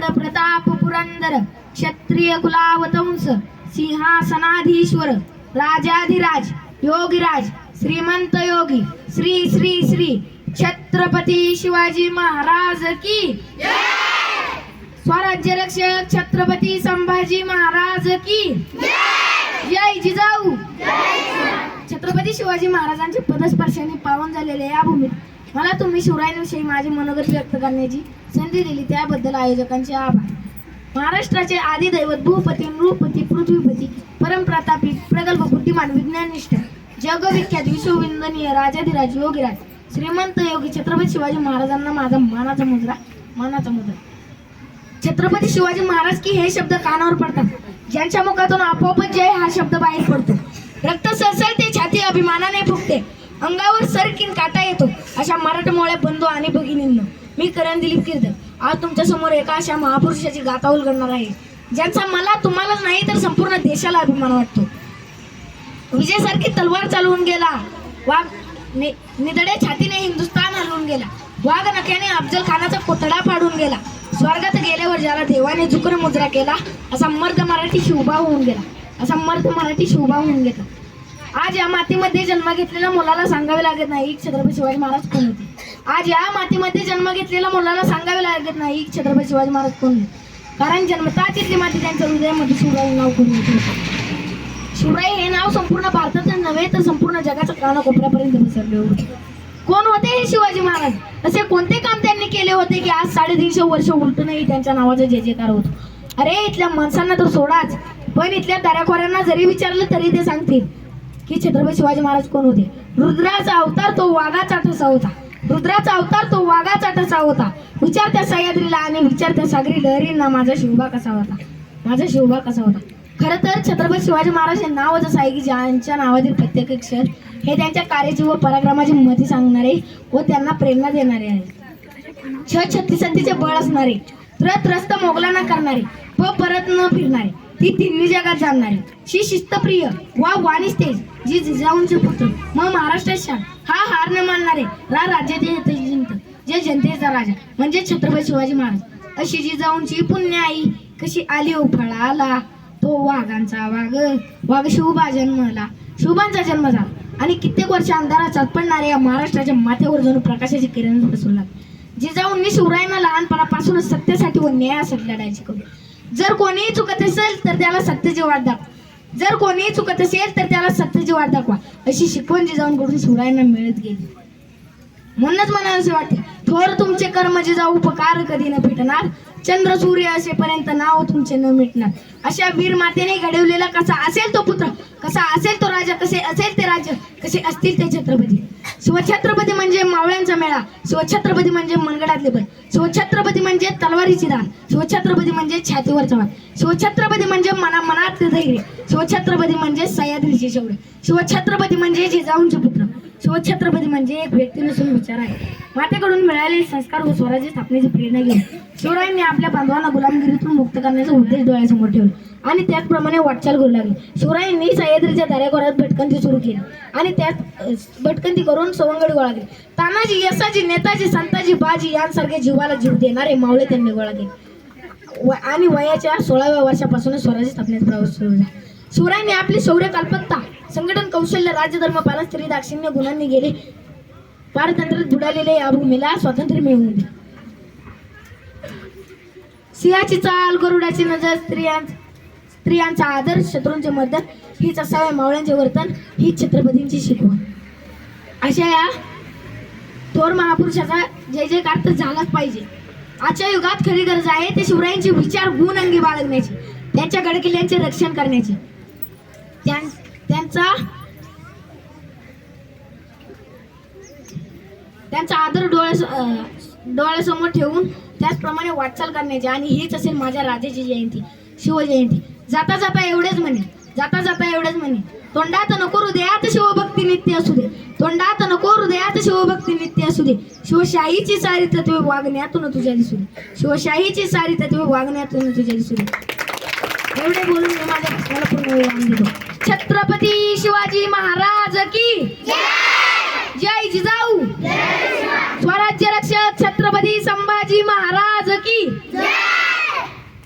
प्रौढ प्रताप पुरंदर क्षत्रिय कुलावतंस सिंहासनाधीश्वर राजाधिराज योगीराज श्रीमंत योगी श्री श्री श्री छत्रपती शिवाजी महाराज की स्वराज्य रक्षक छत्रपती संभाजी महाराज की जय! जिजाऊ! छत्रपती शिवाजी महाराजांच्या पदस्पर्शाने पावन झालेल्या या भूमीत मला तुम्ही शिवरायांविषयी माझे मनोगत व्यक्त करण्याची संधी दिली त्याबद्दल आयोजकांचे आभार. महाराष्ट्राचे आदिदैवत भूपती नृपती पृथ्वीपती परमप्रतापी प्रगल्भ बुद्धिमान विज्ञाननिष्ठ जगविख्यात विश्वविंदनीय राजाधिराज योगीराज श्रीमंत योगी छत्रपती शिवाजी महाराजांना माझा मानाचा मुद्रा मानाचा मुद्रा. छत्रपती शिवाजी महाराज की हे शब्द कानावर पडतात. ज्यांच्या मुखातून आपोआपच जय हा शब्द बाहेर पडतो. रक्त सरसळते छाती अभिमानाने फुगते. अंगावर सरकीन काटा येतो. अशा मराठमोळ्या बंधू आणि भगिनींनो मी करण दिलीप किर्दर आज तुमच्यासमोर एका अशा महापुरुषाची गाता उलगडणार आहे. ज्यांचा मला तुम्हालाच नाही तर संपूर्ण देशाला अभिमान वाटतो. विजयसारखी तलवार चालवून गेला. वाघ नि- निदडे छातीने हिंदुस्थान हलवून गेला. वाघ नख्याने अफजल खानाचा पुतळा फाडून गेला. स्वर्गात गेल्यावर ज्याला देवाने झुकर मुद्रा केला असा मर्द मराठी शिवबा होऊन गेला. असा मर्द मराठी शिवबा होऊन गेला. आज या मातीमध्ये जन्म घेतलेल्या मुलाला सांगावे लागत नाही. छत्रपती शिवाजी महाराज कोण होते? आज या मातीमध्ये जन्म घेतलेल्या मुलाला सांगावे लागत नाही. छत्रपती शिवाजी महाराज कोण होते? कारण जन्मताच इथली माती त्यांच्या हृदयामध्ये शिवराई नाव कोण होते. शिवराई हे नाव संपूर्ण भारताचं नव्हे तर संपूर्ण जगाचं कानाकोपऱ्यापर्यंत पसरले होते. कोण होते हे शिवाजी महाराज? असे कोणते काम त्यांनी केले होते की आज साडेतीनशे वर्ष उलटूनही त्यांच्या नावाचा जय जयकार होतो? अरे इथल्या माणसांना तर सोडाच. पण इथल्या दऱ्याखोऱ्यांना जरी विचारलं तरी ते सांगतील. की छत्रपती शिवाजी महाराज कोण होते? रुद्राचा अवतार तो वाघाचा ठसा होता. रुद्राचा अवतार तो वाघाचा ठसा होता. विचार त्या सह्याद्रीला आणि विचार त्या सागरी लहरींना माझा शिवबा कसा होता? माझा शिवबा कसा होता? खरं तर छत्रपती शिवाजी महाराज हे नाव जसं आहे की ज्यांच्या नावातील प्रत्येक अक्षर हे त्यांच्या कार्याची व पराक्रमाची मती सांगणारे व त्यांना प्रेरणा देणारे आहे छ छत्तीसंतीचे बळ असणारे त्र त्रस्त मोगलांना करणारे व परत न फिरणारे. ती तिन्ही जगात जाणणारी शी शिस्तप्रिय वा वाणिस्तेज जी जिजाऊंचे पुत्र. मग महाराष्ट्रात शान. हा हार न मानणारे रा राज्याचे जिंत जे जनतेचा राजा म्हणजे छत्रपती शिवाजी महाराज. अशी जिजाऊंची पुण्य आई कशी आली हो उफळा आला तो वाघांचा वाघ वाघ शिवबा जन्मला. शिवबांचा जन्म झाला. आणि कित्येक वर्ष अंधारात चालपडणाऱ्या या महाराष्ट्राच्या माथ्यावर जणू प्रकाशाची किरण बसवला लागली. जिजाऊंनी शिवरायांना लहानपणापासूनच सत्यासाठी व न्यायासाठी लढायची शिकवले जर कोणीही चुकत असेल तर त्याला सत्याची वाट दाखवा. जर कोणीही चुकत असेल तर त्याला सत्याची वाट दाखवा. अशी शिकवण जिजाऊंकडून शिवरायांना मिळत गेली. म्हणूनच मला असे वाटते थोर तुमचे कर्म जिजाऊ उपकार कधी न फिटणार चंद्र सूर्य असेपर्यंत नाव तुमचे न मिटणार. अशा वीर मातेने घडवलेला कसा असेल तो पुत्र कसा असेल तो राजा कसे असेल ते राज्य कसे असतील ते छत्रपती. स्वछत्रपती म्हणजे मावळ्यांचा मेळा स्वछत्रपती म्हणजे मनगडातले पण स्वछत्रपती म्हणजे तलवारीची दान स्वछत्रपती म्हणजे छातीवरचा वाद स्वछत्रपती म्हणजे मना मनात धैर्य स्वछत्रपती म्हणजे सह्याद्रीचे शौर्य स्वछत्रपती म्हणजे जिजाऊंचे पुत्र स्वछत्रपती म्हणजे एक व्यक्ती नसून विचार आहे. मातेकडून मिळालेले संस्कार व स्वराज्य स्थापनेची प्रेरणा घेऊन शिवरायांनी आपल्या बांधवांना गुलामगिरीतून मुक्त करण्याचा उद्देश डोळ्यासमोर ठेवला. आणि त्याचप्रमाणे वाटचाल करू लागली. शिवरायांनी सह्याद्रीच्या दऱ्याखोऱ्यात भटकंती सुरू केली. आणि त्यात भटकंती करून सवंगडी गोळा केली. तानाजी यसाजी नेताजी संताजी बाजी यांसारखे जीवाला जीव देणारे मावळे त्यांनी गोळा केले. व आणि वयाच्या सोळाव्या वर्षापासून स्वराज्य स्थापनेचा प्रवास सुरू झाला. शिवरायांनी आपली शौर्य कल्पत्ता संघटन कौशल्य राज्यधर्म पालन स्त्री दाक्षिण्य गुणांनी गेले. पारतंत्र बुडालेल्या या भूमीला स्वातंत्र्य मिळवून दिले. सिंहाची चाल गरुडाची नजर स्त्रियां स्त्रियांचा आदर शत्रूंचे मर्दन हीच असावे मावळ्यांचे वर्तन ही छत्रपतींची शिकवण. अशा या थोर महापुरुषाचा जय जयकार तर झालाच पाहिजे. आजच्या युगात खरी गरज आहे ते शिवरायांचे विचार गुण अंगी बाळगण्याची त्यांच्या गडकिल्ल्यांचे रक्षण करण्याची. त्यां- त्यांचा त्यांचा आदर डोळ्या डोळ्यासमोर ठेवून त्याचप्रमाणे वाटचाल करण्याची आणि हीच असेल माझ्या राजाची जयंती शिवजयंती. जाता जाता एवढेच म्हणे. जाता जाता एवढेच म्हणे. तोंडात नको हृदयात शिवभक्ती नित्य असू दे. तोंडात नको हृदयात शिवभक्ती नित्य असू दे. शिवशाहीची सारी तत्वे वागण्यातून तुझ्या दिसू दे. शिवशाहीची सारी तत्वे वागण्यातून तुझ्या दिसू दे. एवढे बोलून मी माझ्या पूर्ण विराम देतो. छत्रपती शिवाजी महाराज की जय. जिजाऊ. स्वराज्य रक्षक छत्रपती संभाजी महाराज.